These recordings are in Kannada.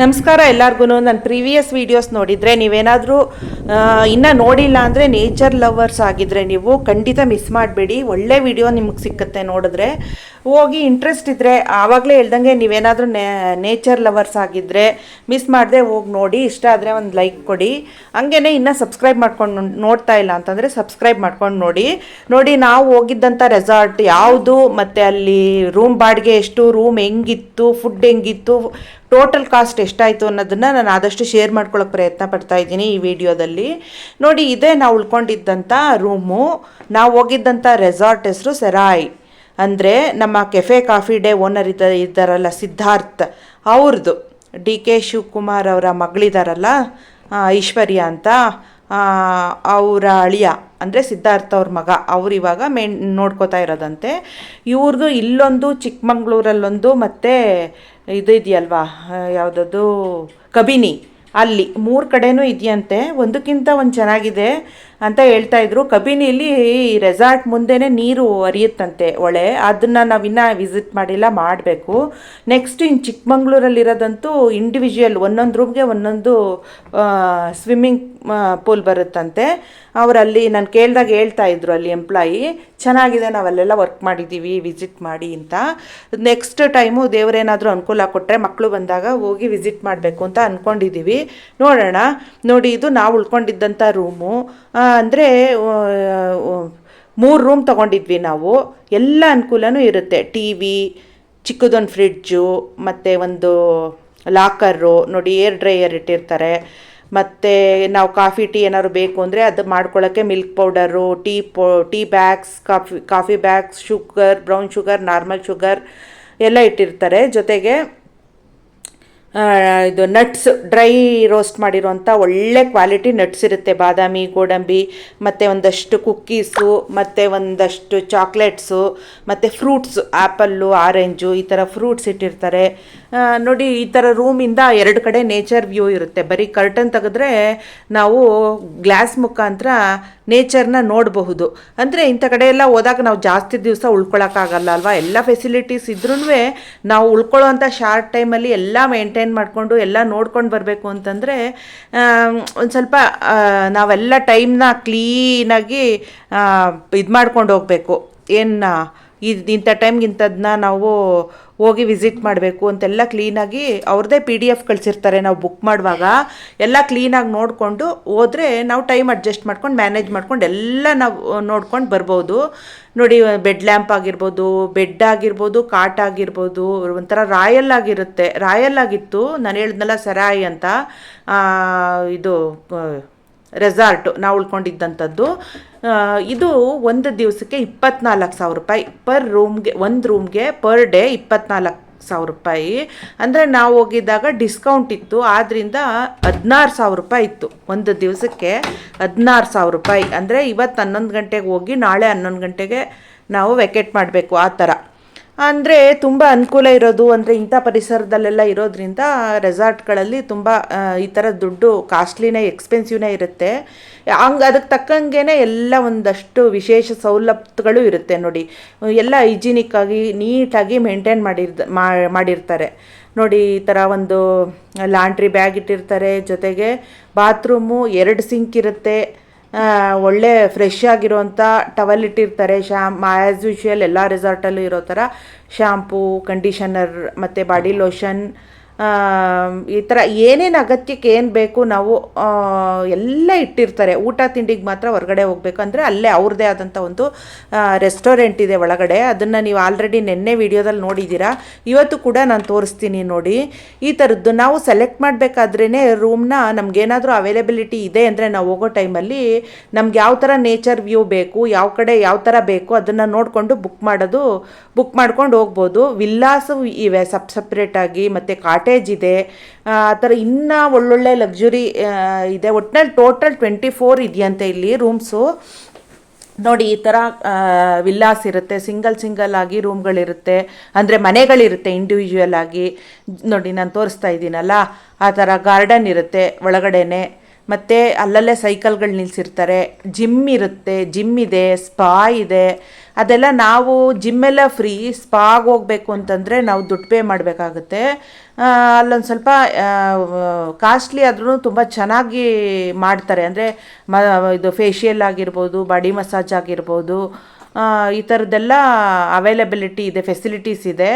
ನಮಸ್ಕಾರ ಎಲ್ಲರಿಗೂ ನನ್ನ ಪ್ರೀವಿಯಸ್ ವೀಡಿಯೋಸ್ ನೋಡಿದರೆ ನೀವೇನಾದರೂ ಇನ್ನೂ ನೋಡಿಲ್ಲ ಅಂದರೆ ನೇಚರ್ ಲವರ್ಸ್ ಆಗಿದ್ದರೆ ನೀವು ಖಂಡಿತ ಮಿಸ್ ಮಾಡಬೇಡಿ. ಒಳ್ಳೆ ವಿಡಿಯೋ ನಿಮಗೆ ಸಿಕ್ಕುತ್ತೆ ನೋಡಿದ್ರೆ. ಹೋಗಿ ಇಂಟ್ರೆಸ್ಟ್ ಇದ್ದರೆ ಆವಾಗಲೇ ಹೇಳ್ದಂಗೆ ನೀವೇನಾದರೂ ನೇಚರ್ ಲವರ್ಸ್ ಆಗಿದ್ದರೆ ಮಿಸ್ ಮಾಡದೆ ಹೋಗಿ ನೋಡಿ, ಇಷ್ಟ ಆದರೆ ಒಂದು ಲೈಕ್ ಕೊಡಿ. ಹಂಗೇನೆ ಇನ್ನೂ ಸಬ್ಸ್ಕ್ರೈಬ್ ಮಾಡ್ಕೊಂಡು ನೋಡ್ತಾ ಇಲ್ಲ ಅಂತಂದರೆ ಸಬ್ಸ್ಕ್ರೈಬ್ ಮಾಡ್ಕೊಂಡು ನೋಡಿ. ನೋಡಿ, ನಾವು ಹೋಗಿದ್ದಂಥ ರೆಸಾರ್ಟ್ ಯಾವುದು, ಮತ್ತು ಅಲ್ಲಿ ರೂಮ್ ಬಾಡಿಗೆ ಎಷ್ಟು ರೂಮ್ ಹೆಂಗಿತ್ತು ಫುಡ್ ಹೆಂಗಿತ್ತು ಟೋಟಲ್ ಕಾಸ್ಟ್ ಎಷ್ಟಾಯಿತು ಅನ್ನೋದನ್ನು ನಾನು ಆದಷ್ಟು ಶೇರ್ ಮಾಡ್ಕೊಳ್ಳೋಕೆ ಪ್ರಯತ್ನ ಪಡ್ತಾ ಇದ್ದೀನಿ ಈ ವಿಡಿಯೋದಲ್ಲಿ. ನೋಡಿ, ಇದೇ ನಾವು ಉಳ್ಕೊಂಡಿದ್ದಂಥ ರೂಮು ನಾವು ಹೋಗಿದ್ದಂಥ ರೆಸಾರ್ಟ್ ಹೆಸರು ಸೆರಾಯ್ ಅಂದರೆ ನಮ್ಮ ಕೆಫೆ ಕಾಫಿ ಡೇ ಓನರ್ ಇದ್ದ ಇದ್ದಾರಲ್ಲ ಸಿದ್ಧಾರ್ಥ್ ಅವ್ರದ್ದು ಡಿ ಕೆ ಶಿವಕುಮಾರ್ ಅವರ ಮಗಳಿದಾರಲ್ಲ ಐಶ್ವರ್ಯ ಅಂತ ಅವರ ಅಳಿಯ, ಅಂದರೆ ಸಿದ್ಧಾರ್ಥ ಅವ್ರ ಮಗ, ಅವ್ರು ಇವಾಗ ಮೇನ್ ನೋಡ್ಕೋತಾ ಇರೋದಂತೆ. ಇವ್ರದ್ದು ಇಲ್ಲೊಂದು ಚಿಕ್ಕಮಂಗ್ಳೂರಲ್ಲೊಂದು ಮತ್ತು ಇದು ಇದೆಯಲ್ವಾ, ಯಾವುದದು, ಕಬಿನಿ. ಅಲ್ಲಿ ಮೂರು ಕಡೆನೂ ಇದೆಯಂತೆ. ಒಂದಕ್ಕಿಂತ ಒಂದು ಚೆನ್ನಾಗಿದೆ. ಅಂತ ಹೇಳ್ತಾ ಇದ್ರು. ಕಬಿನಿಲಿ ರೆಸಾರ್ಟ್ ಮುಂದೆನೇ ನೀರು ಹರಿಯುತ್ತಂತೆ ಹೊಳೆ ಅದನ್ನು ನಾವಿನ್ನ ವಿಸಿಟ್ ಮಾಡಿಲ್ಲ, ಮಾಡಬೇಕು. ನೆಕ್ಸ್ಟ್ ಇನ್ನು ಚಿಕ್ಕಮಂಗ್ಳೂರಲ್ಲಿರೋದಂತೂ ಇಂಡಿವಿಜುವಲ್ ಒಂದೊಂದು ರೂಮ್ಗೆ ಒಂದೊಂದು ಸ್ವಿಮ್ಮಿಂಗ್ ಪೂಲ್ ಬರುತ್ತಂತೆ. ಅವರಲ್ಲಿ ನಾನು ಕೇಳಿದಾಗ ಹೇಳ್ತಾ ಇದ್ರು ಅಲ್ಲಿ ಎಂಪ್ಲಾಯಿ ಚೆನ್ನಾಗಿದೆ, ನಾವಲ್ಲೆಲ್ಲ ವರ್ಕ್ ಮಾಡಿದ್ದೀವಿ ವಿಸಿಟ್ ಮಾಡಿ ಅಂತ. ನೆಕ್ಸ್ಟ್ ಟೈಮು ದೇವರೇನಾದರೂ ಅನುಕೂಲ ಕೊಟ್ಟರೆ ಮಕ್ಕಳು ಬಂದಾಗ ಹೋಗಿ ವಿಸಿಟ್ ಮಾಡಬೇಕು ಅಂತ ಅಂದ್ಕೊಂಡಿದ್ದೀವಿ ನೋಡೋಣ. ನೋಡಿ, ಇದು ನಾವು ಉಳ್ಕೊಂಡಿದ್ದಂಥ ರೂಮು ಅಂದರೆ ಮೂರು ರೂಮ್ ತೊಗೊಂಡಿದ್ವಿ ನಾವು. ಎಲ್ಲ ಅನುಕೂಲನೂ ಇರುತ್ತೆ. ಟಿ ವಿ ಚಿಕ್ಕದೊಂದು ಫ್ರಿಡ್ಜು ಮತ್ತು ಒಂದು ಲಾಕರು ನೋಡಿ ಏರ್ ಡ್ರೈಯರ್ ಇಟ್ಟಿರ್ತಾರೆ. ಮತ್ತು ನಾವು ಕಾಫಿ ಟೀ ಏನಾದ್ರು ಬೇಕು ಅಂದರೆ ಅದು ಮಾಡ್ಕೊಳ್ಳೋಕ್ಕೆ ಮಿಲ್ಕ್ ಪೌಡರು ಟೀ ಪೋ tea bags coffee coffee bags sugar brown sugar normal sugar ಎಲ್ಲ ಇಟ್ಟಿರ್ತಾರೆ. ಜೊತೆಗೆ ಇದು ನಟ್ಸ್ ಡ್ರೈ ರೋಸ್ಟ್ ಮಾಡಿರುವಂಥ ಒಳ್ಳೆ ಕ್ವಾಲಿಟಿ ನಟ್ಸ್ ಇರುತ್ತೆ. ಬಾದಾಮಿ, ಗೋಡಂಬಿ, ಮತ್ತು ಒಂದಷ್ಟು ಕುಕ್ಕೀಸು ಮತ್ತು ಒಂದಷ್ಟು ಚಾಕ್ಲೇಟ್ಸು ಮತ್ತು ಫ್ರೂಟ್ಸ್ ಆ್ಯಪಲ್ಲು ಆರೆಂಜು ಈ ಥರ ಫ್ರೂಟ್ಸ್ ಇಟ್ಟಿರ್ತಾರೆ. ನೋಡಿ ಈ ಥರ ರೂಮಿಂದ ಎರಡು ಕಡೆ ನೇಚರ್ ವ್ಯೂ ಇರುತ್ತೆ. ಬರೀ ಕರ್ಟನ್ ತೆಗೆದ್ರೆ ನಾವು ಗ್ಲಾಸ್ ಮುಖಾಂತರ ನೇಚರ್ನ ನೋಡಬಹುದು. ಅಂದರೆ ಇಂಥ ಕಡೆ ಎಲ್ಲ ಹೋದಾಗ ನಾವು ಜಾಸ್ತಿ ದಿವಸ ಉಳ್ಕೊಳ್ಳೋಕ್ಕಾಗಲ್ಲ ಅಲ್ವಾ? ಎಲ್ಲ ಫೆಸಿಲಿಟೀಸ್ ಇದ್ರೂ ನಾವು ಉಳ್ಕೊಳ್ಳೋವಂಥ ಶಾರ್ಟ್ ಟೈಮಲ್ಲಿ ಎಲ್ಲ ಮೇಂಟೈನ್ ಮಾಡಿಕೊಂಡು ಎಲ್ಲ ನೋಡ್ಕೊಂಡು ಬರಬೇಕು ಅಂತಂದರೆ ಒಂದು ಸ್ವಲ್ಪ ನಾವೆಲ್ಲ ಟೈಮ್ನ ಕ್ಲೀನಾಗಿ ಇದು ಮಾಡ್ಕೊಂಡು ಹೋಗಬೇಕು. ಏನು ಇದು ಇಂಥ ಟೈಮ್ಗೆ ಇಂಥದ್ದನ್ನ ನಾವು ಹೋಗಿ ವಿಸಿಟ್ ಮಾಡಬೇಕು ಅಂತೆಲ್ಲ ಕ್ಲೀನಾಗಿ ಅವ್ರದ್ದೇ ಪಿ ಡಿ ಎಫ್ ಕಳಿಸಿರ್ತಾರೆ ನಾವು ಬುಕ್ ಮಾಡುವಾಗ. ಎಲ್ಲ ಕ್ಲೀನಾಗಿ ನೋಡಿಕೊಂಡು ಹೋದರೆ ನಾವು ಟೈಮ್ ಅಡ್ಜಸ್ಟ್ ಮಾಡ್ಕೊಂಡು ಮ್ಯಾನೇಜ್ ಮಾಡ್ಕೊಂಡು ಎಲ್ಲ ನಾವು ನೋಡ್ಕೊಂಡು ಬರ್ಬೋದು. ನೋಡಿ ಬೆಡ್ ಲ್ಯಾಂಪ್ ಆಗಿರ್ಬೋದು ಬೆಡ್ ಆಗಿರ್ಬೋದು ಕಾಟ್ ಆಗಿರ್ಬೋದು, ಒಂಥರ ರಾಯಲ್ ಆಗಿರುತ್ತೆ. ರಾಯಲ್ ಆಗಿತ್ತು. ನಾನು ಹೇಳಿದ್ನಲ್ಲ, ಸರಾಯಿ ಅಂತ. ಇದು ರೆಸಾರ್ಟು ನಾವು ಉಳ್ಕೊಂಡಿದ್ದಂಥದ್ದು. ಇದು ಒಂದು ದಿವಸಕ್ಕೆ ಇಪ್ಪತ್ನಾಲ್ಕು ಸಾವಿರ ರೂಪಾಯಿ ಪರ್ ರೂಮ್ಗೆ ಒಂದು ರೂಮ್ಗೆ ಪರ್ ಡೇ ಇಪ್ಪತ್ನಾಲ್ಕು ಸಾವಿರ ರೂಪಾಯಿ. ಅಂದರೆ ನಾವು ಹೋಗಿದ್ದಾಗ ಡಿಸ್ಕೌಂಟ್ ಇತ್ತು ಆದ್ದರಿಂದ ಹದಿನಾರು ಸಾವಿರ ರೂಪಾಯಿ ಇತ್ತು. ಒಂದು ದಿವಸಕ್ಕೆ ಹದಿನಾರು ಸಾವಿರ ರೂಪಾಯಿ. ಅಂದರೆ ಇವತ್ತು ಹನ್ನೊಂದು ಗಂಟೆಗೆ ಹೋಗಿ ನಾಳೆ ಹನ್ನೊಂದು ಗಂಟೆಗೆ ನಾವು ವೆಕೆಟ್ ಮಾಡಬೇಕು ಆ ಥರ. ಅಂದರೆ ತುಂಬ ಅನುಕೂಲ ಇರೋದು ಅಂದರೆ ಇಂಥ ಪರಿಸರದಲ್ಲೆಲ್ಲ ಇರೋದ್ರಿಂದ ರೆಸಾರ್ಟ್ಗಳಲ್ಲಿ ತುಂಬ ಈ ಥರ ದುಡ್ಡು ಕಾಸ್ಟ್ಲಿನೇ, ಎಕ್ಸ್ಪೆನ್ಸಿವ್ನೇ ಇರುತ್ತೆ. ಹಂಗೆ ಅದಕ್ಕೆ ತಕ್ಕಂಗೆ ಎಲ್ಲ ಒಂದಷ್ಟು ವಿಶೇಷ ಸೌಲಭ್ಯಗಳು ಇರುತ್ತೆ ನೋಡಿ. ಎಲ್ಲ ಹೈಜಿನಿಕ್ ಆಗಿ, ನೀಟಾಗಿ ಮೇಂಟೈನ್ ಮಾಡಿರ್ದ ಮಾಡಿರ್ತಾರೆ. ನೋಡಿ, ಈ ಥರ ಒಂದು ಲಾಂಡ್ರಿ ಬ್ಯಾಗ್ ಇಟ್ಟಿರ್ತಾರೆ. ಜೊತೆಗೆ ಬಾತ್ರೂಮು, ಎರಡು ಸಿಂಕ್ ಇರುತ್ತೆ. ಒಳ್ಳೆ ಫ್ರೆಶ್ ಆಗಿರೋಂಥ ಟವಲ್ ಇಟ್ಟಿರ್ತಾರೆ. ಶ್ಯಾಮ್ ಆ್ಯಸ್ ಯೂಶ್ವಲ್ ಎಲ್ಲ ರೆಸಾರ್ಟಲ್ಲೂ ಇರೋ ಥರ ಶ್ಯಾಂಪೂ ಕಂಡೀಷನರ್ ಮತ್ತು ಬಾಡಿ ಲೋಷನ್ ಈ ಥರ ಏನೇನು ಅಗತ್ಯಕ್ಕೆ ಏನು ಬೇಕು ನಾವು ಎಲ್ಲ ಇಟ್ಟಿರ್ತಾರೆ. ಊಟ ತಿಂಡಿಗೆ ಮಾತ್ರ ಹೊರಗಡೆ ಹೋಗ್ಬೇಕು ಅಂದರೆ ಅಲ್ಲೇ ಅವ್ರದ್ದೇ ಆದಂಥ ಒಂದು ರೆಸ್ಟೋರೆಂಟ್ ಇದೆ ಒಳಗಡೆ. ಅದನ್ನು ನೀವು ಆಲ್ರೆಡಿ ನಿನ್ನೆ ವಿಡಿಯೋದಲ್ಲಿ ನೋಡಿದ್ದೀರಾ ಇವತ್ತು ಕೂಡ ನಾನು ತೋರಿಸ್ತೀನಿ ನೋಡಿ. ಈ ಥರದ್ದು ನಾವು ಸೆಲೆಕ್ಟ್ ಮಾಡಬೇಕಾದ್ರೇ ರೂಮ್ನ ನಮಗೇನಾದರೂ ಅವೈಲೇಬಿಲಿಟಿ ಇದೆ ಅಂದರೆ ನಾವು ಹೋಗೋ ಟೈಮಲ್ಲಿ ನಮ್ಗೆ ಯಾವ ಥರ ನೇಚರ್ ವ್ಯೂ ಬೇಕು, ಯಾವ ಕಡೆ ಯಾವ ಥರ ಬೇಕು ಅದನ್ನು ನೋಡಿಕೊಂಡು ಬುಕ್ ಮಾಡೋದು ಬುಕ್ ಮಾಡ್ಕೊಂಡು ಹೋಗ್ಬೋದು. ವಿಲ್ಲಾಸು ಇವೆ ಸಪ್ ಸಪ್ರೇಟಾಗಿ ಮತ್ತು ಕಾಟೇಜ್ ಇದೆ. ಆ ಥರ ಇನ್ನೂ ಒಳ್ಳೊಳ್ಳೆ ಲಕ್ಸುರಿ ಇದೆ. ಒಟ್ಟಿನಲ್ಲಿ ಟೋಟಲ್ ಟ್ವೆಂಟಿ ಫೋರ್ ಇದೆಯಂತೆ ಇಲ್ಲಿ ರೂಮ್ಸು ನೋಡಿ, ಈ ಥರ ವಿಲ್ಲಾಸ್ ಇರುತ್ತೆ. ಸಿಂಗಲ್ ಸಿಂಗಲ್ ಆಗಿ ರೂಮ್ಗಳಿರುತ್ತೆ ಅಂದರೆ ಮನೆಗಳಿರುತ್ತೆ ಇಂಡಿವಿಜುವಲ್ ಆಗಿ. ನೋಡಿ, ನಾನು ತೋರಿಸ್ತಾ ಇದ್ದೀನಲ್ಲ? ಆ ಥರ ಗಾರ್ಡನ್ ಇರುತ್ತೆ ಒಳಗಡೆನೆ. ಮತ್ತು ಅಲ್ಲಲ್ಲೇ ಸೈಕಲ್ಗಳು ನಿಲ್ಲಿಸಿರ್ತಾರೆ ಜಿಮ್ ಇರುತ್ತೆ. ಜಿಮ್ ಇದೆ ಸ್ಪಾ ಇದೆ. ಅದೆಲ್ಲ ನಾವು ಜಿಮ್ಮೆಲ್ಲ ಫ್ರೀ ಸ್ಪಾಗೆ ಹೋಗಬೇಕು ಅಂತಂದರೆ ನಾವು ದುಡ್ಡು ಪೇ ಮಾಡಬೇಕಾಗುತ್ತೆ. ಅಲ್ಲೊಂದು ಸ್ವಲ್ಪ ಕಾಸ್ಟ್ಲಿ ಆದ್ರೂ ತುಂಬ ಚೆನ್ನಾಗಿ ಮಾಡ್ತಾರೆ. ಅಂದರೆ, ಮ, ಇದು ಫೇಶಿಯಲ್ ಆಗಿರ್ಬೋದು ಬಾಡಿ ಮಸಾಜ್ ಆಗಿರ್ಬೋದು ಈ ಥರದ್ದೆಲ್ಲ ಅವೈಲಬಿಲಿಟಿ ಇದೆ ಫೆಸಿಲಿಟೀಸ್ ಇದೆ.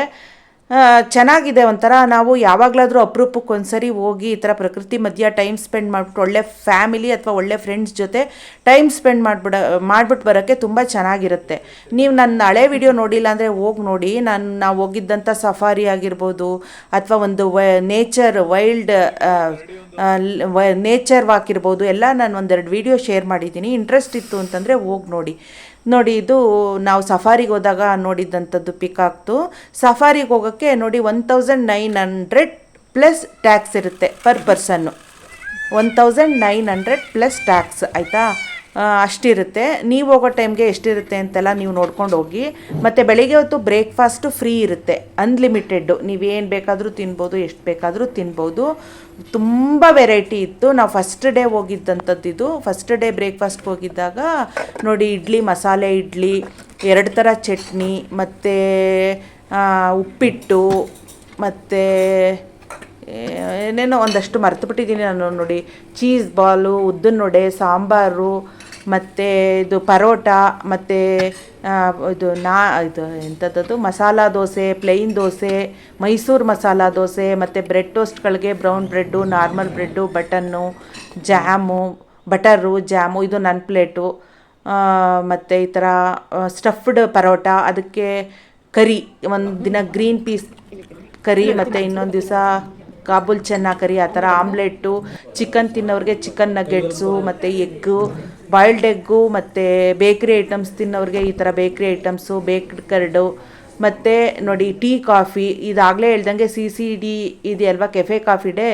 ಚೆನ್ನಾಗಿದೆ ಒಂಥರ. ನಾವು ಯಾವಾಗಲಾದರೂ ಅಪರೂಪಕ್ಕೆ ಒಂದ್ಸರಿ ಹೋಗಿ ಈ ಥರ ಪ್ರಕೃತಿ ಮಧ್ಯ ಟೈಮ್ ಸ್ಪೆಂಡ್ ಮಾಡಿಬಿಟ್ಟು ಒಳ್ಳೆ ಫ್ಯಾಮಿಲಿ ಅಥವಾ ಒಳ್ಳೆ ಫ್ರೆಂಡ್ಸ್ ಜೊತೆ ಟೈಮ್ ಸ್ಪೆಂಡ್ ಮಾಡಿಬಿಡ, ಮಾಡಿಬಿಟ್ಟು ಬರೋಕ್ಕೆ ತುಂಬ ಚೆನ್ನಾಗಿರುತ್ತೆ. ನೀವು ನನ್ನ ಹಳೆ ವಿಡಿಯೋ ನೋಡಿಲ್ಲ ಅಂದರೆ ಹೋಗಿ ನೋಡಿ. ನಾನು, ನಾವು ಹೋಗಿದ್ದಂಥ ಸಫಾರಿ ಆಗಿರ್ಬೋದು ಅಥವಾ ಒಂದು ನೇಚರ್ ವೈಲ್ಡ್ ನೇಚರ್ ವಾಕ್ ಇರ್ಬೋದು. ಎಲ್ಲ ನಾನು ಒಂದೆರಡು ವಿಡಿಯೋ ಶೇರ್ ಮಾಡಿದ್ದೀನಿ. ಇಂಟ್ರೆಸ್ಟ್ ಇತ್ತು ಅಂತಂದರೆ ಹೋಗಿ ನೋಡಿ. ನೋಡಿ, ಇದು ನಾವು ಸಫಾರಿಗೆ ಹೋದಾಗ ನೋಡಿದ್ದಂಥದ್ದು ಪಿಕಾಕ್ತು ಸಫಾರಿಗೆ ಹೋಗೋಕ್ಕೆ ನೋಡಿ one thousand nine hundred plus tax ಇರುತ್ತೆ per person one thousand nine hundred plus tax ಆಯಿತಾ? ಅಷ್ಟಿರುತ್ತೆ. ನೀವು ಹೋಗೋ ಟೈಮ್ಗೆ ಎಷ್ಟಿರುತ್ತೆ ಅಂತೆಲ್ಲ ನೀವು ನೋಡ್ಕೊಂಡು ಹೋಗಿ. ಮತ್ತು ಬೆಳಿಗ್ಗೆ ಹೊತ್ತು ಬ್ರೇಕ್ಫಾಸ್ಟು ಫ್ರೀ ಇರುತ್ತೆ. ಅನ್ಲಿಮಿಟೆಡ್ಡು ನೀವೇನು ಬೇಕಾದರೂ ತಿನ್ಬೋದು, ಎಷ್ಟು ಬೇಕಾದರೂ ತಿನ್ಬೋದು. ತುಂಬ ವೆರೈಟಿ ಇತ್ತು. ನಾವು ಫಸ್ಟ್ ಡೇ ಹೋಗಿದ್ದಂಥದ್ದು ಇದು. ಫಸ್ಟ್ ಡೇ ಬ್ರೇಕ್ಫಾಸ್ಟ್ಗೆ ಹೋಗಿದ್ದಾಗ ನೋಡಿ ಇಡ್ಲಿ, ಮಸಾಲೆ ಇಡ್ಲಿ, ಎರಡು ಥರ ಚಟ್ನಿ, ಮತ್ತು ಉಪ್ಪಿಟ್ಟು, ಮತ್ತು ಏನೇನೋ ಒಂದಷ್ಟು ಮರೆತುಬಿಟ್ಟಿದ್ದೀನಿ ನಾನು ನೋಡಿ. ಚೀಸ್ ಬಾಲು ಉದ್ದಿನ ವಡೆ ಸಾಂಬಾರು ಮತ್ತು ಇದು ಪರೋಟ, ಮತ್ತು ಇದು ನಾ, ಇದು ಎಂಥದ್ದು ಮಸಾಲ ದೋಸೆ ಪ್ಲೈನ್ ದೋಸೆ, ಮೈಸೂರು ಮಸಾಲ ದೋಸೆ, ಮತ್ತು ಬ್ರೆಡ್ ಟೋಸ್ಟ್ಗಳಿಗೆ ಬ್ರೌನ್ ಬ್ರೆಡ್ಡು ನಾರ್ಮಲ್ ಬ್ರೆಡ್ಡು ಬಟನ್ನು ಜಾಮು ಬಟರು ಜಾಮು ಇದು ನನ್ನ ಪ್ಲೇಟು ಮತ್ತು ಈ ಥರ ಸ್ಟಫ್ಡ್ ಪರೋಟ, ಅದಕ್ಕೆ ಕರಿ, ಒಂದು ದಿನ ಗ್ರೀನ್ ಪೀಸ್ ಕರಿ, ಮತ್ತು ಇನ್ನೊಂದು ದಿವಸ ಕಾಬೂಲ್ ಚೆನ್ನ ಕರಿ, ಆ ಥರ ಆಮ್ಲೆಟ್ಟು ಚಿಕನ್ ತಿನ್ನೋರಿಗೆ ಚಿಕನ್ ನಗೆಟ್ಸು ಮತ್ತು ಎಗ್ಗು ಬಾಯ್ಲ್ಡ್ ಎಗ್ಗು ಮತ್ತು ಬೇಕ್ರಿ ಐಟಮ್ಸ್ ತಿನ್ನೋರಿಗೆ ಈ ಥರ ಬೇಕ್ರಿ ಐಟಮ್ಸು ಬೇಕ್ಡ್ ಕರ್ಡು ಮತ್ತು ನೋಡಿ ಟೀ ಕಾಫಿ ಇದಾಗಲೇ ಹೇಳ್ದಂಗೆ ಸಿ ಸಿ ಡಿ ಇದೆಯಲ್ವಾ ಕೆಫೆ ಕಾಫಿ ಡೇ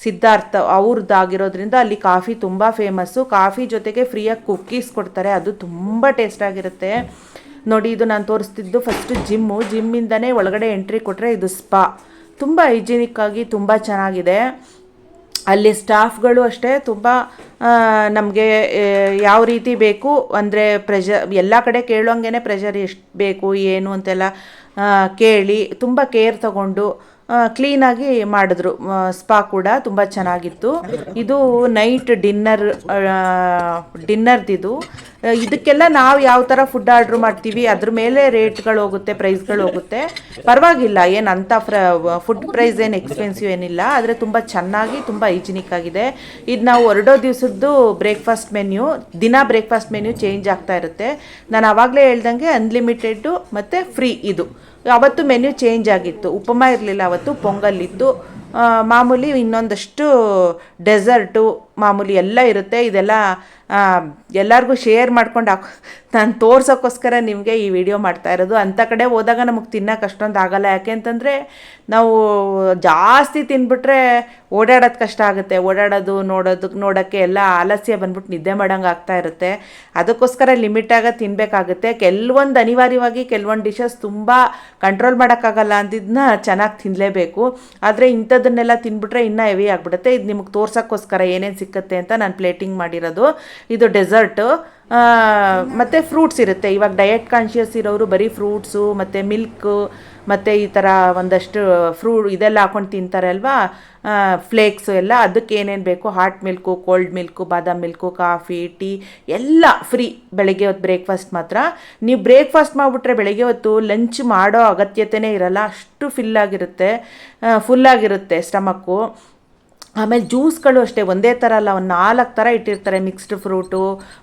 ಸಿದ್ಧಾರ್ಥ ಅವ್ರದ್ದಾಗಿರೋದ್ರಿಂದ ಅಲ್ಲಿ ಕಾಫಿ ತುಂಬ ಫೇಮಸ್ಸು ಕಾಫಿ ಜೊತೆಗೆ ಫ್ರೀಯಾಗಿ ಕುಕ್ಕೀಸ್ ಕೊಡ್ತಾರೆ, ಅದು ತುಂಬ ಟೇಸ್ಟಾಗಿರುತ್ತೆ ನೋಡಿ ಇದು ನಾನು ತೋರಿಸ್ತಿದ್ದು ಫಸ್ಟು ಜಿಮ್ಮು ಜಿಮ್ಮಿಂದನೇ ಒಳಗಡೆ ಎಂಟ್ರಿ ಕೊಟ್ಟರೆ ಇದು ಸ್ಪಾ ತುಂಬ ಹೈಜೀನಿಕ್ ಆಗಿ ತುಂಬ ಚೆನ್ನಾಗಿದೆ. ಅಲ್ಲಿ ಸ್ಟಾಫ್ಗಳು ಅಷ್ಟೇ ತುಂಬ ನಮಗೆ ಯಾವ ರೀತಿ ಬೇಕು ಅಂದರೆ ಪ್ರೆಷರ್, ಎಲ್ಲ ಕಡೆ ಕೇಳೋಂಗೆ ಪ್ರೆಷರ್ ಎಷ್ಟು ಬೇಕು, ಏನು ಅಂತೆಲ್ಲ ಕೇಳಿ ತುಂಬ ಕೇರ್ ತಗೊಂಡು ಕ್ಲೀನಾಗಿ ಮಾಡಿದ್ರು. ಸ್ಪಾ ಕೂಡ ತುಂಬ ಚೆನ್ನಾಗಿತ್ತು. ಇದು ನೈಟ್ ಡಿನ್ನರ್ ಡಿನ್ನರ್ದಿದು. ಇದಕ್ಕೆಲ್ಲ ನಾವು ಯಾವ ಥರ ಫುಡ್ ಆರ್ಡ್ರ್ ಮಾಡ್ತೀವಿ, ಅದ್ರ ಮೇಲೆ ರೇಟ್ಗಳು ಹೋಗುತ್ತೆ ಪ್ರೈಸ್ಗಳು ಹೋಗುತ್ತೆ. ಪರವಾಗಿಲ್ಲ, ಏನು ಅಂತ ಫ್ರ ಫುಡ್ ಪ್ರೈಸ್ ಏನು ಎಕ್ಸ್ಪೆನ್ಸಿವ್ ಏನಿಲ್ಲ, ಆದರೆ ತುಂಬ ಚೆನ್ನಾಗಿ, ತುಂಬ ಹೈಜಿನಿಕ್ ಆಗಿದೆ. ಇದು ನಾವು ಹೊರಡೋ ದಿವಸದ್ದು ಬ್ರೇಕ್ಫಾಸ್ಟ್ ಮೆನ್ಯೂ ದಿನ ಬ್ರೇಕ್ಫಾಸ್ಟ್ ಮೆನ್ಯೂ ಚೇಂಜ್ ಆಗ್ತಾ ಇರುತ್ತೆ. ನಾನು ಆವಾಗಲೇ ಹೇಳ್ದಂಗೆ ಅನ್ಲಿಮಿಟೆಡ್ಡು ಮತ್ತು ಫ್ರೀ ಇದು. ಅವತ್ತು ಮೆನ್ಯೂ ಚೇಂಜ್ ಆಗಿತ್ತು. ಉಪಮಾ ಇರಲಿಲ್ಲ, ಅವತ್ತು ಪೊಂಗಲ್ ಇತ್ತು. ಮಾಮೂಲಿ ಇನ್ನೊಂದಷ್ಟು ಡೆಸರ್ಟು, ಮಾಮೂಲಿ ಎಲ್ಲ ಇರುತ್ತೆ. ಇದೆಲ್ಲ ಎಲ್ಲರಿಗೂ ಶೇರ್ ಮಾಡ್ಕೊಂಡು ಹಾಕೋ, ನಾನು ತೋರ್ಸೋಕ್ಕೋಸ್ಕರ ನಿಮಗೆ ಈ ವಿಡಿಯೋ ಮಾಡ್ತಾ ಇರೋದು. ಅಂಥ ಕಡೆ ಹೋದಾಗ ನಮಗೆ ತಿನ್ನೋಕೆ ಅಷ್ಟೊಂದು ಆಗಲ್ಲ. ಯಾಕೆ ಅಂತಂದರೆ, ನಾವು ಜಾಸ್ತಿ ತಿನ್ಬಿಟ್ರೆ ಓಡಾಡೋದು ಕಷ್ಟ ಆಗುತ್ತೆ. ಓಡಾಡೋದು, ನೋಡೋದು, ನೋಡೋಕ್ಕೆ ಎಲ್ಲ ಆಲಸ್ಯ ಬಂದ್ಬಿಟ್ಟು ನಿದ್ದೆ ಮಾಡೋಂಗೆ ಆಗ್ತಾ ಇರುತ್ತೆ. ಅದಕ್ಕೋಸ್ಕರ ಲಿಮಿಟಾಗ ತಿನ್ನಬೇಕಾಗುತ್ತೆ ಕೆಲವೊಂದು ಅನಿವಾರ್ಯವಾಗಿ ಕೆಲವೊಂದು ಡಿಶಸ್ ತುಂಬ ಕಂಟ್ರೋಲ್ ಮಾಡೋಕ್ಕಾಗಲ್ಲ ಅಂದಿದ್ದನ್ನ ಚೆನ್ನಾಗಿ ತಿನ್ನಲೇಬೇಕು ಆದರೆ ಇಂಥದ್ದನ್ನೆಲ್ಲ ತಿಂದ್ಬಿಟ್ರೆ ಇನ್ನೂ ಹೆವಿ ಆಗಿಬಿಡುತ್ತೆ. ಇದು ನಿಮಗೆ ತೋರ್ಸೋಕ್ಕೋಸ್ಕರ ಏನೇನು ಸಿಕ್ಕತ್ತೆ ಅಂತ ನಾನು ಪ್ಲೇಟಿಂಗ್ ಮಾಡಿರೋದು. ಇದು ಡೆಸರ್ಟು ಮತ್ತು ಫ್ರೂಟ್ಸ್ ಇರುತ್ತೆ. ಇವಾಗ ಡಯಟ್ ಕಾನ್ಷಿಯಸ್ ಇರೋರು ಬರೀ ಫ್ರೂಟ್ಸು ಮತ್ತು ಮಿಲ್ಕು ಮತ್ತು ಈ ಥರ ಒಂದಷ್ಟು ಫ್ರೂ ಇದೆಲ್ಲ ಹಾಕೊಂಡು ತಿಂತಾರೆ ಅಲ್ವಾ? ಫ್ಲೇಕ್ಸು ಎಲ್ಲ. ಅದಕ್ಕೆ ಏನೇನು ಬೇಕು? ಹಾಟ್ ಮಿಲ್ಕು ಕೋಲ್ಡ್ ಮಿಲ್ಕು ಬಾದಾಮ್ ಮಿಲ್ಕು ಕಾಫಿ ಟೀ ಎಲ್ಲ ಫ್ರೀ ಬೆಳಗ್ಗೆ ಹೊತ್ತು ಬ್ರೇಕ್ಫಾಸ್ಟ್ ಮಾತ್ರ. ನೀವು ಬ್ರೇಕ್ಫಾಸ್ಟ್ ಮಾಡಿಬಿಟ್ರೆ ಬೆಳಗ್ಗೆ ಹೊತ್ತು ಲಂಚ್ ಮಾಡೋ ಅಗತ್ಯತೆಯೇ ಇರಲ್ಲ. ಅಷ್ಟು ಫಿಲ್ಲಾಗಿರುತ್ತೆ ಫುಲ್ಲಾಗಿರುತ್ತೆ ಸ್ಟಮಕ್ಕು ಆಮೇಲೆ ಜ್ಯೂಸ್ಗಳು ಅಷ್ಟೇ, ಒಂದೇ ಥರ ಅಲ್ಲ, ಒಂದು ನಾಲ್ಕು ಥರ ಇಟ್ಟಿರ್ತಾರೆ ಮಿಕ್ಸ್ಡ್ ಫ್ರೂಟು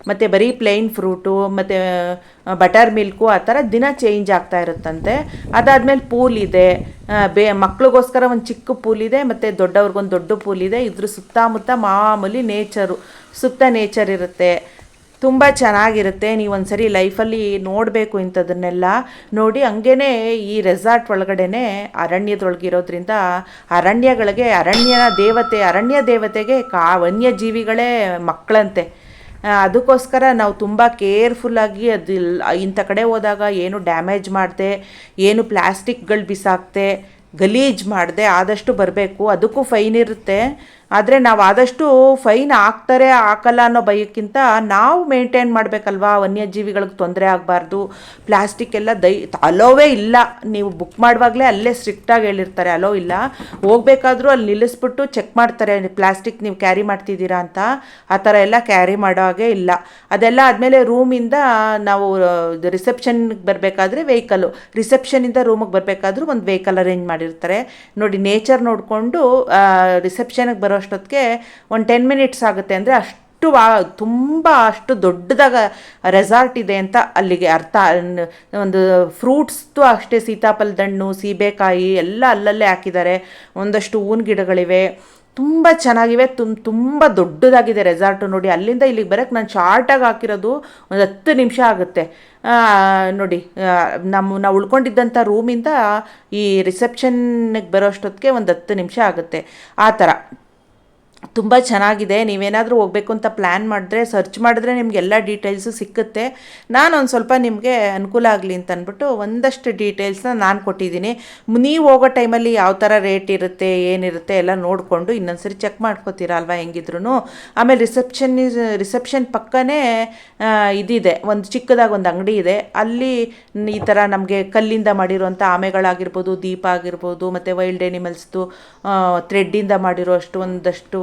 ಮತ್ತು ಬರೀ ಪ್ಲೈನ್ ಫ್ರೂಟು ಮತ್ತು ಬಟರ್ ಮಿಲ್ಕು ಆ ಥರ ದಿನ ಚೇಂಜ್ ಆಗ್ತಾ ಇರುತ್ತಂತೆ. ಅದಾದಮೇಲೆ ಪೂಲ್ ಇದೆ ಬೇ, ಮಕ್ಳಿಗೋಸ್ಕರ ಒಂದು ಚಿಕ್ಕ ಪೂಲ್ ಇದೆ ಮತ್ತು ದೊಡ್ಡವ್ರಿಗೊಂದು ದೊಡ್ಡ ಪೂಲ್ ಇದೆ ಇದ್ರ ಸುತ್ತಮುತ್ತ ಮಾಮೂಲಿ ನೇಚರು ಸುತ್ತ ನೇಚರ್ ಇರುತ್ತೆ. ತುಂಬ ಚೆನ್ನಾಗಿರುತ್ತೆ. ನೀವು ಒಂದ್ಸರಿ ಲೈಫಲ್ಲಿ ನೋಡಬೇಕು ಇಂಥದನ್ನೆಲ್ಲ ನೋಡಿ ಹಂಗೇ ಈ ರೆಸಾರ್ಟ್ ಒಳಗಡೆನೆ ಅರಣ್ಯದೊಳಗಿರೋದ್ರಿಂದ ಅರಣ್ಯಗಳಿಗೆ, ಅರಣ್ಯನ ದೇವತೆ, ಅರಣ್ಯ ದೇವತೆಗೆ ಕಾ ವನ್ಯಜೀವಿಗಳೇ ಮಕ್ಕಳಂತೆ. ಅದಕ್ಕೋಸ್ಕರ ನಾವು ತುಂಬ ಕೇರ್ಫುಲ್ಲಾಗಿ ಅದು ಇಂಥ ಕಡೆ ಹೋದಾಗ ಏನು ಡ್ಯಾಮೇಜ್ ಮಾಡಿದೆ ಏನು ಪ್ಲಾಸ್ಟಿಕ್ಗಳು ಬಿಸಾಕ್ತೆ ಗಲೀಜ್ ಮಾಡದೆ, ಆದಷ್ಟು ಬರಬೇಕು. ಅದಕ್ಕೂ ಫೈನ್ ಇರುತ್ತೆ. ಆದರೆ ನಾವು ಆದಷ್ಟು ಫೈನ್ ಹಾಕ್ತಾರೆ, ಹಾಕಲ್ಲ ಅನ್ನೋ ಭಯಕ್ಕಿಂತ ನಾವು ಮೇಂಟೈನ್ ಮಾಡಬೇಕಲ್ವಾ? ವನ್ಯಜೀವಿಗಳಿಗೆ ತೊಂದರೆ ಆಗಬಾರ್ದು. ಪ್ಲಾಸ್ಟಿಕ್ ಎಲ್ಲ ದೈ, ಅಲೋವೇ ಇಲ್ಲ. ನೀವು ಬುಕ್ ಮಾಡುವಾಗಲೇ ಅಲ್ಲೇ ಸ್ಟ್ರಿಕ್ಟಾಗಿ ಹೇಳಿರ್ತಾರೆ, ಅಲೋ ಇಲ್ಲ. ಹೋಗಬೇಕಾದ್ರೂ ಅಲ್ಲಿ ನಿಲ್ಲಿಸ್ಬಿಟ್ಟು ಚೆಕ್ ಮಾಡ್ತಾರೆ ಪ್ಲಾಸ್ಟಿಕ್ ನೀವು ಕ್ಯಾರಿ ಮಾಡ್ತಿದ್ದೀರಾ ಅಂತ. ಆ ಥರ ಎಲ್ಲ ಕ್ಯಾರಿ ಮಾಡೋ ಹಾಗೆ ಇಲ್ಲ. ಅದೆಲ್ಲ ಆದಮೇಲೆ ರೂಮಿಂದ ನಾವು ರಿಸೆಪ್ಷನ್ಗೆ ಬರಬೇಕಾದ್ರೆ ವೆಹಿಕಲ್ಲು ರಿಸೆಪ್ಷನಿಂದ ರೂಮಿಗೆ ಬರಬೇಕಾದ್ರೂ ಒಂದು ವೆಹಿಕಲ್ ಅರೇಂಜ್ ಮಾಡಿರ್ತಾರೆ. ನೋಡಿ ನೇಚರ್ ನೋಡಿಕೊಂಡು ರಿಸೆಪ್ಷನ್ಗೆ ಬರೋ ಅಷ್ಟೊತ್ತಿಗೆ ಒಂದು ಟೆನ್ ಮಿನಿಟ್ಸ್ ಆಗುತ್ತೆ ಅಂದರೆ ಅಷ್ಟು ವಾ, ತುಂಬ ಅಷ್ಟು ದೊಡ್ಡದಾಗ ರೆಸಾರ್ಟ್ ಇದೆ ಅಂತ ಅಲ್ಲಿಗೆ ಅರ್ಥ. ಒಂದು ಫ್ರೂಟ್ಸ್ದು ಅಷ್ಟೇ ಸೀತಾಫಲದ ಹಣ್ಣು ಸೀಬೆಕಾಯಿ ಎಲ್ಲ ಅಲ್ಲಲ್ಲೇ ಹಾಕಿದ್ದಾರೆ. ಒಂದಷ್ಟು ಹೂವಿನ ಗಿಡಗಳಿವೆ. ತುಂಬ ಚೆನ್ನಾಗಿವೆ ತುಂಬ ತುಂಬ ದೊಡ್ಡದಾಗಿದೆ ರೆಸಾರ್ಟು ನೋಡಿ. ಅಲ್ಲಿಂದ ಇಲ್ಲಿಗೆ ಬರೋಕ್ಕೆ ನಾನು ಶಾರ್ಟಾಗಿ ಹಾಕಿರೋದು ಒಂದು ಹತ್ತು ನಿಮಿಷ ಆಗುತ್ತೆ. ನೋಡಿ ನಮ್ಮ ನಾವು ಉಳ್ಕೊಂಡಿದ್ದಂಥ ರೂಮಿಂದ ಈ ರಿಸೆಪ್ಷನ್ಗೆ ಬರೋ ಅಷ್ಟೊತ್ತಿಗೆ ಒಂದು ಹತ್ತು ನಿಮಿಷ ಆಗುತ್ತೆ. ಆ ಥರ. ತುಂಬ ಚೆನ್ನಾಗಿದೆ. ನೀವೇನಾದರೂ ಹೋಗಬೇಕು ಅಂತ ಪ್ಲ್ಯಾನ್ ಮಾಡಿದ್ರೆ ಸರ್ಚ್ ಮಾಡಿದ್ರೆ ನಿಮ್ಗೆ ಎಲ್ಲ ಡೀಟೇಲ್ಸು ಸಿಕ್ಕುತ್ತೆ. ನಾನು ಒಂದು ಸ್ವಲ್ಪ ನಿಮಗೆ ಅನುಕೂಲ ಆಗಲಿ ಅಂತ ಅಂದ್ಬಿಟ್ಟು ಒಂದಷ್ಟು ಡೀಟೇಲ್ಸ್ನ ನಾನು ಕೊಟ್ಟಿದ್ದೀನಿ. ನೀವು ಹೋಗೋ ಟೈಮಲ್ಲಿ ಯಾವ ಥರ ರೇಟ್ ಇರುತ್ತೆ ಏನಿರುತ್ತೆ ಎಲ್ಲ ನೋಡಿಕೊಂಡು ಇನ್ನೊಂದ್ಸರಿ ಚೆಕ್ ಮಾಡ್ಕೋತೀರಾ ಅಲ್ವಾ ಹೆಂಗಿದ್ರು ಆಮೇಲೆ ರಿಸೆಪ್ಷನ್ ರಿಸೆಪ್ಷನ್ ಪಕ್ಕನೇ ಇದಿದೆ. ಒಂದು ಚಿಕ್ಕದಾಗಿ ಒಂದು ಅಂಗಡಿ ಇದೆ. ಅಲ್ಲಿ ಈ ಥರ ನಮಗೆ ಕಲ್ಲಿಂದ ಮಾಡಿರುವಂಥ ಆಮೆಗಳಾಗಿರ್ಬೋದು, ದೀಪ ಆಗಿರ್ಬೋದು, ಮತ್ತು ವೈಲ್ಡ್ ಎನಿಮಲ್ಸ್ದು ಥ್ರೆಡ್ಡಿಂದ ಮಾಡಿರೋ ಅಷ್ಟು ಒಂದಷ್ಟು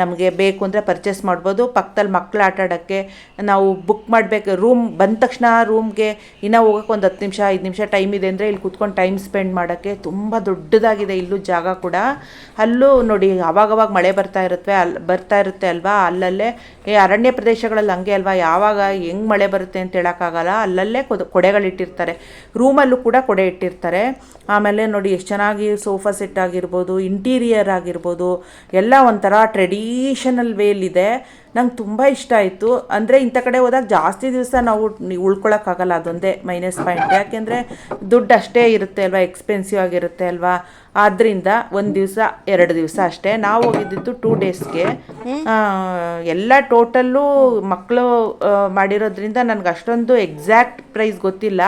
ನಮಗೆ ಬೇಕು ಅಂದರೆ ಪರ್ಚೇಸ್ ಮಾಡ್ಬೋದು. ಪಕ್ಕದಲ್ಲಿ ಮಕ್ಕಳು ಆಟ ಆಡೋಕ್ಕೆ ನಾವು ಬುಕ್ ಮಾಡಬೇಕು. ರೂಮ್ ಬಂದ ತಕ್ಷಣ ರೂಮ್ಗೆ ಇನ್ನೂ ಹೋಗೋಕೆ ಒಂದು ಹತ್ತು ನಿಮಿಷ, ಐದು ನಿಮಿಷ ಟೈಮ್ ಇದೆ ಅಂದರೆ ಇಲ್ಲಿ ಕೂತ್ಕೊಂಡು ಟೈಮ್ ಸ್ಪೆಂಡ್ ಮಾಡೋಕ್ಕೆ ತುಂಬ ದೊಡ್ಡದಾಗಿದೆ ಇಲ್ಲೂ ಜಾಗ ಕೂಡ. ಅಲ್ಲೂ ನೋಡಿ ಅವಾಗವಾಗ ಮಳೆ ಬರ್ತಾ ಇರುತ್ತೆ ಅಲ್ಲಿ ಬರ್ತಾ ಇರುತ್ತೆ ಅಲ್ವಾ? ಅಲ್ಲಲ್ಲೇ ಈ ಅರಣ್ಯ ಪ್ರದೇಶಗಳಲ್ಲಿ ಹಂಗೆ ಅಲ್ವಾ? ಯಾವಾಗ ಹೆಂಗೆ ಮಳೆ ಬರುತ್ತೆ ಅಂತ ಹೇಳೋಕ್ಕಾಗಲ್ಲ. ಅಲ್ಲಲ್ಲೇ ಕೊಡೆಗಳು ಕೊಡೆಗಳಿಟ್ಟಿರ್ತಾರೆ ರೂಮಲ್ಲೂ ಕೂಡ ಕೊಡೆ ಇಟ್ಟಿರ್ತಾರೆ. ಆಮೇಲೆ ನೋಡಿ ಎಷ್ಟು ಚೆನ್ನಾಗಿ ಸೋಫಾ ಸೆಟ್ ಆಗಿರ್ಬೋದು ಇಂಟೀರಿಯರ್ ಆಗಿರ್ಬೋದು, ಎಲ್ಲ ಒಂಥರ ಟ್ರೆಡಿಷನಲ್ ವೇಲಿದೆ ನಂಗೆ ತುಂಬ ಇಷ್ಟ ಆಯಿತು. ಅಂದರೆ ಇಂಥ ಕಡೆ ಹೋದಾಗ ಜಾಸ್ತಿ ದಿವಸ ನಾವು ಉಳ್ಕೊಳ್ಳೋಕ್ಕಾಗಲ್ಲ ಅದೊಂದೇ ಮೈನಸ್ ಪಾಯಿಂಟ್ ಯಾಕೆಂದರೆ ದುಡ್ಡು ಅಷ್ಟೇ ಇರುತ್ತೆ ಅಲ್ವಾ? ಎಕ್ಸ್ಪೆನ್ಸಿವ್ ಆಗಿರುತ್ತೆ ಅಲ್ವಾ? ಆದ್ದರಿಂದ ಒಂದು ದಿವಸ, ಎರಡು ದಿವಸ ಅಷ್ಟೇ. ನಾವು ಹೋಗಿದ್ದಿದ್ದು ಟೂ ಡೇಸ್ಗೆ ಎಲ್ಲ ಟೋಟಲ್ಲು ಮಕ್ಕಳು ಮಾಡಿರೋದ್ರಿಂದ ನನಗೆ ಅಷ್ಟೊಂದು ಎಕ್ಸಾಕ್ಟ್ ಪ್ರೈಸ್ ಗೊತ್ತಿಲ್ಲ.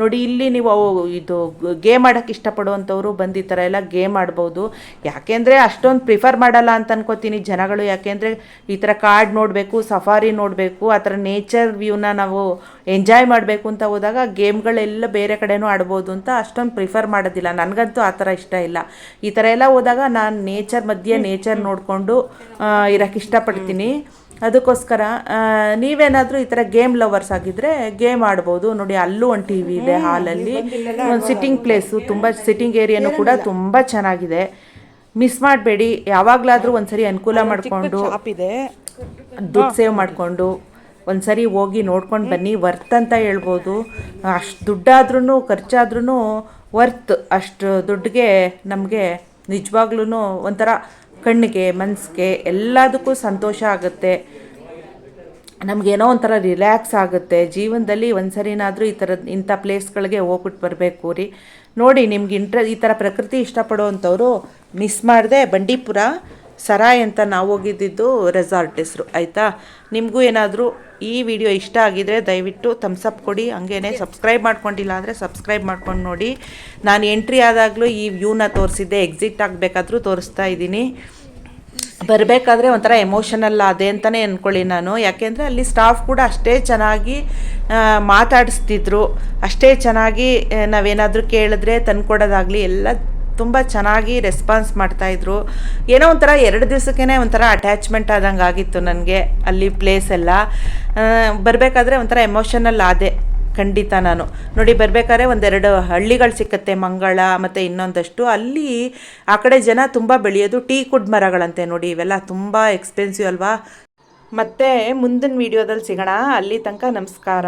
ನೋಡಿ, ಇಲ್ಲಿ ನೀವು ಇದು ಗೇಮ್ ಆಡೋಕ್ಕೆ ಇಷ್ಟಪಡುವಂಥವ್ರು ಬಂದು ಈ ಥರ ಎಲ್ಲ ಗೇಮ್ ಆಡ್ಬೋದು. ಯಾಕೆಂದರೆ ಅಷ್ಟೊಂದು ಪ್ರಿಫರ್ ಮಾಡಲ್ಲ ಅಂತ ಅನ್ಕೋತೀನಿ ಜನಗಳು. ಯಾಕೆಂದರೆ ಈ ಥರ ಕಾರ್ಡ್ ನೋಡಬೇಕು ಸಫಾರಿ ನೋಡಬೇಕು ಆ ಥರ ನೇಚರ್ ವ್ಯೂನ ನಾವು ಎಂಜಾಯ್ ಮಾಡಬೇಕು ಅಂತ ಹೋದಾಗ ಗೇಮ್ಗಳೆಲ್ಲ ಬೇರೆ ಕಡೆನೂ ಆಡ್ಬೋದು ಅಂತ ಅಷ್ಟೊಂದು ಪ್ರಿಫರ್ ಮಾಡೋದಿಲ್ಲ. ನನಗಂತೂ ಆ ಥರ ಇಷ್ಟ ಇಲ್ಲ. ಈ ಥರ ಎಲ್ಲ ಹೋದಾಗ ನಾನು ನೇಚರ್ ಮಧ್ಯೆ ನೇಚರ್ ನೋಡಿಕೊಂಡು ಇರೋಕ್ಕೆ ಇಷ್ಟಪಡ್ತೀನಿ. ಅದಕ್ಕೋಸ್ಕರ ನೀವೇನಾದರೂ ಈ ಥರ ಗೇಮ್ ಲವರ್ಸ್ ಆಗಿದ್ದರೆ ಗೇಮ್ ಆಡ್ಬೋದು. ನೋಡಿ ಅಲ್ಲೂ ಒಂದು ಟಿ ವಿ ಇದೆ ಹಾಲಲ್ಲಿ. ಒಂದು ಸಿಟ್ಟಿಂಗ್ ಪ್ಲೇಸು ತುಂಬ ಸಿಟ್ಟಿಂಗ್ ಏರಿಯಾನು ಕೂಡ ತುಂಬ ಚೆನ್ನಾಗಿದೆ. ಮಿಸ್ ಮಾಡಬೇಡಿ. ಯಾವಾಗಲಾದರೂ ಒಂದ್ಸರಿ ಅನುಕೂಲ ಮಾಡಿಕೊಂಡು. ಇದೆ. ದುಡ್ಡು ಸೇವ್ ಮಾಡಿಕೊಂಡು ಒಂದ್ಸರಿ ಹೋಗಿ ನೋಡ್ಕೊಂಡು ಬನ್ನಿ ವರ್ತ್ ಅಂತ ಹೇಳ್ಬೋದು. ಅಷ್ಟು ದುಡ್ಡಾದ್ರೂ ಖರ್ಚಾದ್ರೂ ವರ್ತ್ ಅಷ್ಟು ದುಡ್ಡಿಗೆ ನಮಗೆ ನಿಜವಾಗ್ಲೂ ಒಂಥರ ಕಣ್ಣಿಗೆ ಮನಸ್ಸಿಗೆ ಎಲ್ಲದಕ್ಕೂ ಸಂತೋಷ ಆಗುತ್ತೆ. ನಮಗೇನೋ ಒಂಥರ ರಿಲ್ಯಾಕ್ಸ್ ಆಗುತ್ತೆ. ಜೀವನದಲ್ಲಿ ಒಂದು ಸರಿನಾದರೂ ಈ ಥರದ, ಇಂಥ ಪ್ಲೇಸ್ಗಳಿಗೆ ಹೋಗ್ಬಿಟ್ಟು ಬರಬೇಕು ರೀ. ನೋಡಿ, ನಿಮ್ಗೆ ಇಂಟ್ರೆ ಈ ಥರ ಪ್ರಕೃತಿ ಇಷ್ಟಪಡೋವಂಥವ್ರು ಮಿಸ್ ಮಾಡಿದೆ ಬಂಡೀಪುರ. ಸರಾಯ್ ಅಂತ ನಾವು ಹೋಗಿದ್ದಿದ್ದು ರೆಸಾರ್ಟ್ ಹೆಸರು, ಆಯಿತಾ? ನಿಮಗೂ ಏನಾದರೂ ಈ ವಿಡಿಯೋ ಇಷ್ಟ ಆಗಿದರೆ ದಯವಿಟ್ಟು ಥಮ್ಸಪ್ ಕೊಡಿ, ಹಂಗೇನೆ ಸಬ್ಸ್ಕ್ರೈಬ್ ಮಾಡ್ಕೊಂಡಿಲ್ಲ ಅಂದರೆ ಸಬ್ಸ್ಕ್ರೈಬ್ ಮಾಡ್ಕೊಂಡು ನೋಡಿ. ನಾನು ಎಂಟ್ರಿ ಆದಾಗಲೂ ಈ ವ್ಯೂನ ತೋರಿಸಿದ್ದೆ ಎಕ್ಸಿಟ್ ಆಗಬೇಕಾದ್ರೂ ತೋರಿಸ್ತಾ ಇದ್ದೀನಿ. ಬರಬೇಕಾದ್ರೆ ಒಂಥರ ಎಮೋಷನಲ್ ಅದೇ ಅಂತಲೇ ಅಂದ್ಕೊಳ್ಳಿ ನಾನು. ಯಾಕೆಂದರೆ ಅಲ್ಲಿ ಸ್ಟಾಫ್ ಕೂಡ ಅಷ್ಟೇ ಚೆನ್ನಾಗಿ ಮಾತಾಡಿಸ್ತಿದ್ರು. ಅಷ್ಟೇ ಚೆನ್ನಾಗಿ ನಾವೇನಾದರೂ ಕೇಳಿದ್ರೆ ತಂದ್ಕೊಡೋದಾಗಲಿ ಎಲ್ಲ ತುಂಬ ಚೆನ್ನಾಗಿ ರೆಸ್ಪಾನ್ಸ್ ಮಾಡ್ತಾಯಿದ್ರು ಏನೋ ಒಂಥರ ಎರಡು ದಿವಸಕ್ಕೇ ಒಂಥರ ಅಟ್ಯಾಚ್ಮೆಂಟ್ ಆದಂಗೆ ಆಗಿತ್ತು ನನಗೆ ಅಲ್ಲಿ ಪ್ಲೇಸ್ ಎಲ್ಲ. ಬರಬೇಕಾದ್ರೆ ಒಂಥರ ಎಮೋಷನಲ್ ಆದೆ, ಖಂಡಿತ ನಾನು. ನೋಡಿ, ಬರಬೇಕಾದ್ರೆ ಒಂದೆರಡು ಹಳ್ಳಿಗಳು ಸಿಕ್ಕತ್ತೆ, ಮಂಗಳ ಮತ್ತು ಇನ್ನೊಂದಷ್ಟು. ಅಲ್ಲಿ ಆ ಕಡೆ ಜನ ತುಂಬ ಬೆಳೆಯೋದು ಟೀ ಕುಡ್ ಮರಗಳಂತೆ ನೋಡಿ, ಇವೆಲ್ಲ ತುಂಬ ಎಕ್ಸ್ಪೆನ್ಸಿವ್ ಅಲ್ವಾ? ಮತ್ತು ಮುಂದಿನ ವಿಡಿಯೋದಲ್ಲಿ ಸಿಗೋಣ. ಅಲ್ಲಿ ತನಕ ನಮಸ್ಕಾರ.